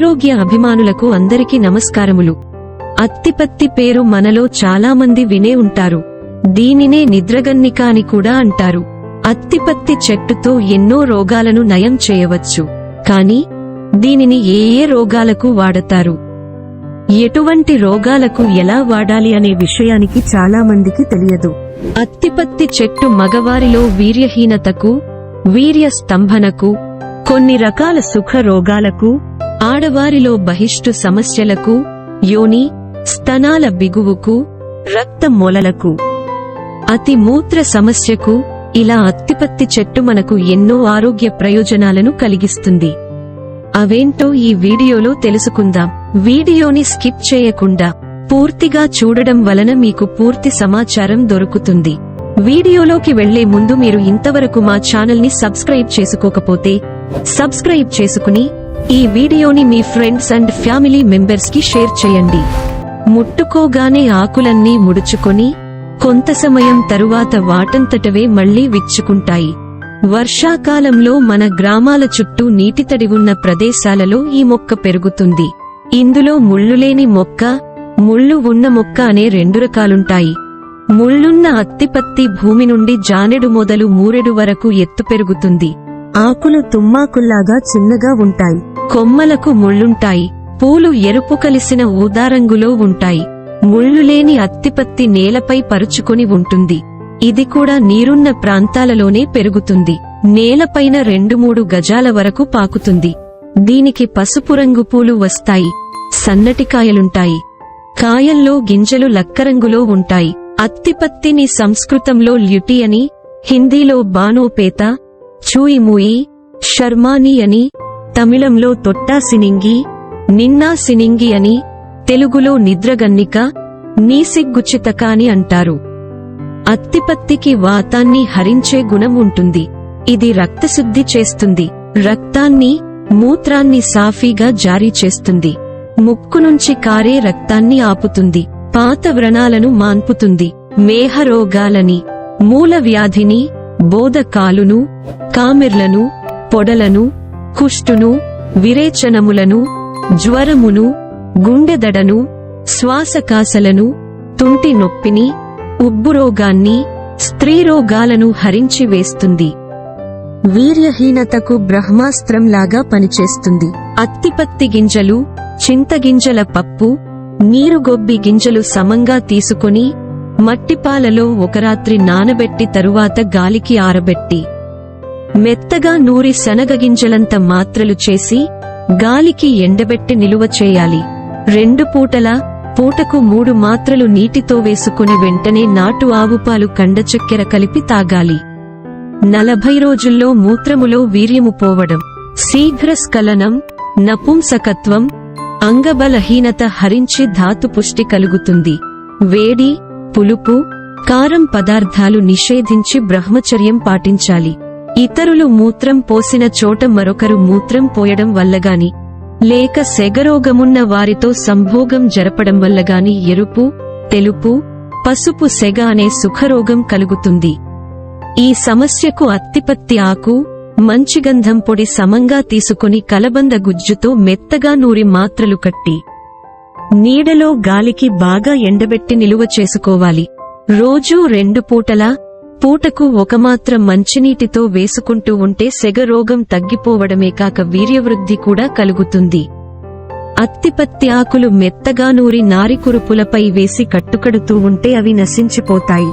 ఆరోగ్య అభిమానులకు అందరికీ నమస్కారములు. అత్తిపత్తి పేరు మనలో చాలామంది వినే ఉంటారు. దీనినే నిద్రగన్నిక అని కూడా అంటారు. అత్తిపత్తి చెట్టుతో ఎన్నో రోగాలను నయం చేయవచ్చు. కాని దీనిని ఏ ఏ రోగాలకు వాడతారు? ఎటువంటి రోగాలకు ఎలా వాడాలి అనే విషయానికి చాలామందికి తెలియదు. అత్తిపత్తి చెట్టు మగవారిలో వీర్యహీనతకు వీర్య స్తంభనకు కొన్ని రకాల సుఖ రోగాలకు ఆడవారిలో బహిష్టు సమస్యలకు యోని స్తనాల బిగువుకు రక్త మొలలకు. అతి మూత్ర సమస్యకు ఇలా అత్తిపత్తి చెట్టు మనకు ఎన్నో ఆరోగ్య ప్రయోజనాలను కలిగిస్తుంది. అవేంటో ఈ వీడియోలో తెలుసుకుందాం. వీడియోని స్కిప్ చేయకుండా పూర్తిగా చూడడం వలన మీకు పూర్తి సమాచారం దొరుకుతుంది. వీడియోలోకి వెళ్ళే ముందు మీరు ఇంతవరకు మా ఛానల్ని సబ్స్క్రైబ్ చేసుకోకపోతే సబ్స్క్రైబ్ చేసుకుని ఈ వీడియోని మీ ఫ్రెండ్స్ అండ్ ఫ్యామిలీ మెంబర్స్కి షేర్ చేయండి. ముట్టుకోగానే ఆకులన్నీ ముడుచుకొని కొంత సమయం తరువాత వాటంతటవే మళ్ళీ విచ్చుకుంటాయి. వర్షాకాలంలో మన గ్రామాల చుట్టూ నీటి తడి ఉన్న ప్రదేశాలలో ఈ మొక్క పెరుగుతుంది. ఇందులో ముళ్ళులేని మొక్క ముళ్ళు ఉన్న మొక్క అనే రెండు రకాలుంటాయి. ముళ్ళున్న అత్తిపత్తి భూమి నుండి జానెడు మొదలు మూరెడు వరకు ఎత్తు పెరుగుతుంది. ఆకులు తుమ్మాకుల్లాగా చిన్నగా ఉంటాయి. కొమ్మలకు ముళ్ళుంటాయి. పూలు ఎరుపు కలిసిన ఊదారంగులో ఉంటాయి. ముళ్ళులేని అత్తిపత్తి నేలపై పరుచుకొని ఉంటుంది. ఇది కూడా నీరున్న ప్రాంతాలలోనే పెరుగుతుంది. నేలపైన రెండు మూడు గజాల వరకు పాకుతుంది. దీనికి పసుపు రంగు పూలు వస్తాయి. సన్నటి కాయలుంటాయి. కాయల్లో గింజలు లక్కరంగులో ఉంటాయి. అత్తిపత్తిని సంస్కృతంలో ల్యుటి అని హిందీలో బానోపేత చూయిముయి శర్మాని అని తమిళంలో తొట్టా సినింగి నిన్నా సినింగి అని తెలుగులో నిద్రగన్నిక నీసిగ్గుచితక అని అంటారు. అత్తిపత్తికి వాతాన్ని హరించే గుణం ఉంటుంది. ఇది రక్తశుద్ధి చేస్తుంది. రక్తాన్ని మూత్రాన్ని సాఫీగా జారీ చేస్తుంది. ముక్కు నుంచి కారే రక్తాన్ని ఆపుతుంది. పాత వ్రణాలను మాన్పుతుంది. మేహరోగాలని మూల వ్యాధిని బోధకాలును కామిర్లను పొడలను కుష్టును విరేచనములను జ్వరమును గుండెదడను శ్వాసకాసలను తుంటి నొప్పిని ఉబ్బురోగాన్ని స్త్రీరోగాలను హరించి వేస్తుంది. వీర్యహీనతకు బ్రహ్మాస్త్రంలాగా పనిచేస్తుంది. అత్తిపత్తి గింజలు చింతగింజల పప్పు నీరుగొబ్బి గింజలు సమంగా తీసుకొని మట్టిపాలలో ఒక రాత్రి నానబెట్టి తరువాత గాలికి ఆరబెట్టి మెత్తగా నూరి శనగగింజలంత మాత్రలు చేసి గాలికి ఎండబెట్టి నిలువ చేయాలి. రెండు పూటలా పూటకు మూడు మాత్రలు నీటితో వేసుకుని వెంటనే నాటు ఆవుపాలు కండచక్కెర కలిపి తాగాలి. నలభై రోజుల్లో మూత్రములో వీర్యము పోవడం. శీఘ్రస్ఖలనం నపుంసకత్వం అంగబలహీనత హరించి ధాతు పుష్టి కలుగుతుంది. వేడి పులుపు కారం పదార్థాలు నిషేధించి బ్రహ్మచర్యం పాటించాలి. ఇతరులు మూత్రం పోసిన చోట మరొకరు మూత్రం పోయడం వల్లగాని లేక సెగరోగమున్న వారితో సంభోగం జరపడం వల్లగాని ఎరుపు తెలుపు పసుపు సెగ అనే సుఖరోగం కలుగుతుంది. ఈ సమస్యకు అత్తిపత్తి ఆకు మంచి గంధం పొడి సమంగా తీసుకుని కలబంద గుజ్జుతో మెత్తగా నూరి మాత్రలు కట్టి నీడలో గాలికి బాగా ఎండబెట్టి నిలువ చేసుకోవాలి. రోజూ రెండు పూటలా పూటకు ఒకమాత్రం మంచినీటితో వేసుకుంటూ ఉంటే సెగ రోగం తగ్గిపోవడమే కాక వీర్యవృద్ధి కూడా కలుగుతుంది. అత్తిపత్తి ఆకులు మెత్తగా నూరి నారికురుపులపై వేసి కట్టుకడుతూ ఉంటే అవి నశించిపోతాయి.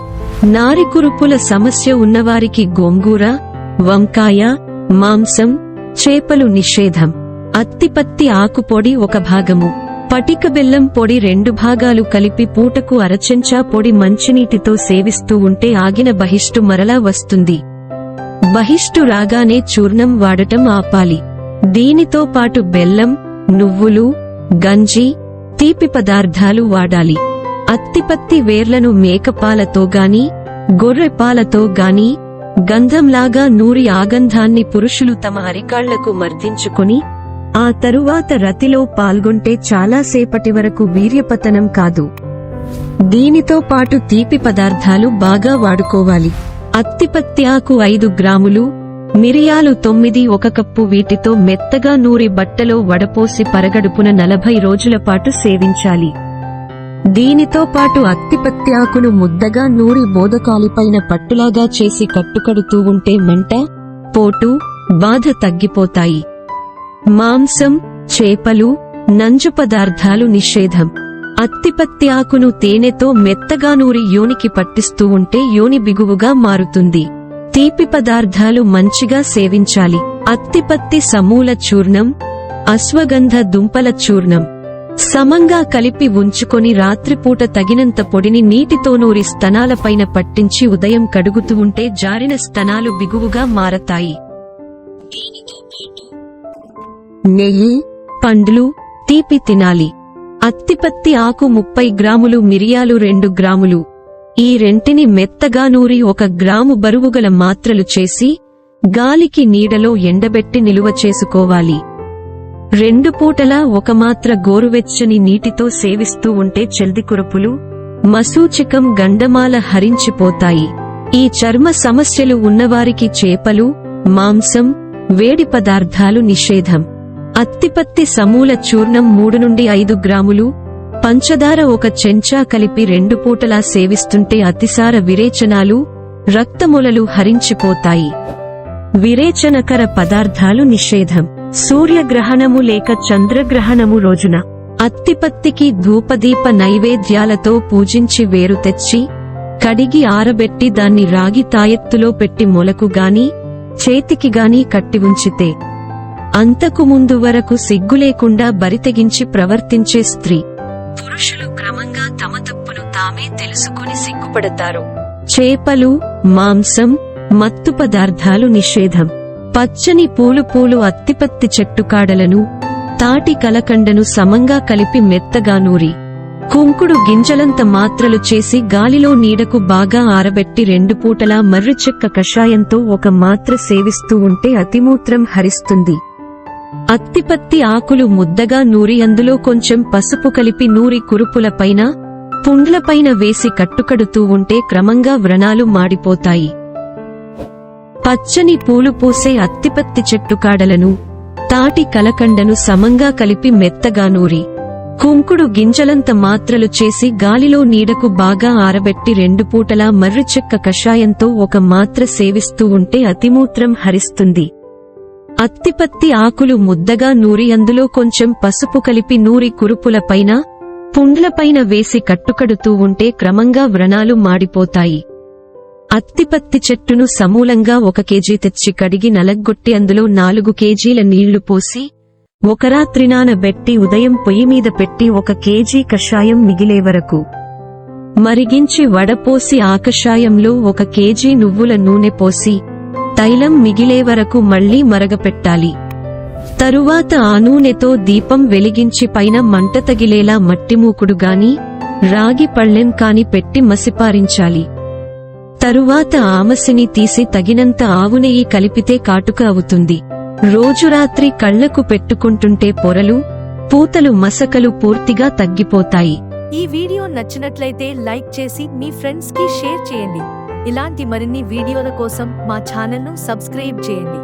నారికురుపుల సమస్య ఉన్నవారికి గోంగూర వంకాయ మాంసం చేపలు నిషేధం. అత్తిపత్తి ఆకు పొడి ఒక భాగము. పటిక బెల్లం పొడి రెండు భాగాలు కలిపి పూటకు అరచెంచా పొడి మంచినీటితో సేవిస్తూ ఉంటే ఆగిన బహిష్టు మరలా వస్తుంది. బహిష్టు రాగానే చూర్ణం వాడటం ఆపాలి. దీనితో పాటు బెల్లం నువ్వులు గంజి తీపి పదార్థాలు వాడాలి. అత్తిపత్తి వేర్లను మేకపాలతో గాని గొర్రెపాలతో గాని గంధంలాగా నూరి ఆగంధాన్ని పురుషులు తమ అరికాళ్ళకు మర్దించుకుని ఆ తరువాత రతిలో పాల్గొంటే చాలాసేపటి వరకు వీర్యపతనం కాదు. దీనితో పాటు తీపి పదార్థాలు బాగా వాడుకోవాలి. అత్తిపత్తి ఆకు ఐదు గ్రాములు మిరియాలు తొమ్మిది ఒక కప్పు వీటితో మెత్తగా నూరి బట్టలో వడపోసి పరగడుపున నలభై రోజుల పాటు సేవించాలి. దీనితో పాటు అత్తిపత్తి ఆకును ముద్దగా నూరి బోధకాలిపైన పట్టులాగా చేసి కట్టుకడుతూ ఉంటే మంట పోటు బాధ తగ్గిపోతాయి. మాంసం చేపలు నంజు పదార్థాలు నిషేధం. అత్తిపత్తి ఆకును తేనెతో మెత్తగా నూరి యోనికి పట్టిస్తూ ఉంటే యోని బిగువుగా మారుతుంది. తీపి పదార్థాలు మంచిగా సేవించాలి. అత్తిపత్తి సమూల చూర్ణం అశ్వగంధ దుంపల చూర్ణం. సమంగా కలిపి ఉంచుకొని రాత్రిపూట తగినంత పొడిని నీటితో నూరి స్తనాలపైన పట్టించి ఉదయం కడుగుతూ ఉంటే జారిన స్తనాలు బిగువుగా మారతాయి. నెయ్యి పండ్లు తీపి తినాలి. అత్తిపత్తి ఆకు ముప్పై గ్రాములు మిరియాలు రెండు గ్రాములు. ఈ రెంటిని మెత్తగా నూరి ఒక గ్రాము బరువుగల మాత్రలు చేసి గాలికి నీడలో ఎండబెట్టి నిలువ చేసుకోవాలి. రెండు పూటలా ఒక మాత్ర గోరువెచ్చని నీటితో సేవిస్తూ ఉంటే చెల్దికురపులు మసూచికం గండమాల హరించిపోతాయి. ఈ చర్మ సమస్యలు ఉన్నవారికి చేపలు మాంసం వేడి పదార్థాలు నిషేధం. అత్తిపత్తి సమూల చూర్ణం మూడు నుండి ఐదు గ్రాములు పంచదార ఒక చెంచా కలిపి రెండు పూటలా సేవిస్తుంటే అతిసార విరేచనాలు రక్తములలు హరించిపోతాయి. విరేచనకర పదార్థాలు నిషేధం. సూర్యగ్రహణము లేక చంద్రగ్రహణము రోజున. అత్తిపత్తికి ధూపదీప నైవేద్యాలతో పూజించి వేరు తెచ్చి కడిగి ఆరబెట్టి దాన్ని రాగి తాయెత్తులో పెట్టి మొలకు గాని చేతికి గాని కట్టి ఉంచితే అంతకు ముందు వరకు సిగ్గు లేకుండా బరితెగించి ప్రవర్తించే స్త్రీ. పురుషులు క్రమంగా తమ తప్పును తామే తెలుసుకుని సిగ్గుపడతారు. చేపలు మాంసం మత్తు పదార్థాలు నిషేధం. పచ్చని పూలు పూలు అత్తిపత్తి చెట్టు కాడలను తాటి కలకండను సమంగా కలిపి మెత్తగా నూరి. కుంకుడు గింజలంత మాత్రలు చేసి గాలిలో నీడకు బాగా ఆరబెట్టి రెండు పూటలా మర్రిచెక్క కషాయంతో ఒక మాత్ర సేవిస్తూ ఉంటే అతిమూత్రం హరిస్తుంది. అత్తిపత్తి ఆకులు ముద్దగా నూరి అందులో కొంచెం పసుపు కలిపి నూరి కురుపులపైన పుండ్లపైన వేసి కట్టుకడుతూ ఉంటే క్రమంగా వ్రణాలు మాడిపోతాయి. పచ్చని పూలు పూసే అత్తిపత్తి చెట్టు కాడలను తాటి కలకండను సమంగా కలిపి మెత్తగా నూరి. కుంకుడు గింజలంత మాత్రలు చేసి గాలిలో నీడకు బాగా ఆరబెట్టి రెండు పూటలా మర్రి చెక్క కషాయంతో ఒక మాత్ర సేవిస్తూ ఉంటే అతిమూత్రం హరిస్తుంది. అత్తిపత్తి ఆకులు ముద్దగా నూరి అందులో కొంచెం పసుపు కలిపి నూరి కురుపులపైన పుండ్లపైన వేసి కట్టుకడుతూ ఉంటే క్రమంగా వ్రణాలు మాడిపోతాయి. అత్తిపత్తి చెట్టును సమూలంగా ఒక కేజీ తెచ్చి కడిగి నలగ్గొట్టి అందులో నాలుగు కేజీల నీళ్ళు పోసి ఒక రాత్రి ఉదయం పొయ్యి మీద పెట్టి ఒక కేజీ కషాయం మిగిలే వరకు. మరిగించి వడపోసి ఆ కషాయంలో ఒక కేజీ నువ్వుల నూనె పోసి తైలం మిగిలే వరకు మళ్ళీ మరగపెట్టాలి. తరువాత ఆ నూనెతో దీపం వెలిగించి పైన మంట తగిలేలా మట్టిమూకుడు గాని రాగి పళ్ళెం కాని పెట్టి మసిపారించాలి. తరువాత ఆమసిని తీసి తగినంత ఆవునెయ్యి కలిపితే కాటుక అవుతుంది. రోజు రాత్రి కళ్ళకు పెట్టుకుంటుంటే పొరలు పూతలు మసకలు పూర్తిగా తగ్గిపోతాయి. ఈ వీడియో నచ్చినట్లయితే లైక్ చేసి మీ ఫ్రెండ్స్కి షేర్ చేయండి. ఇలాంటి మరిన్ని వీడియోల కోసం మా ఛానల్ను సబ్స్క్రైబ్ చేయండి.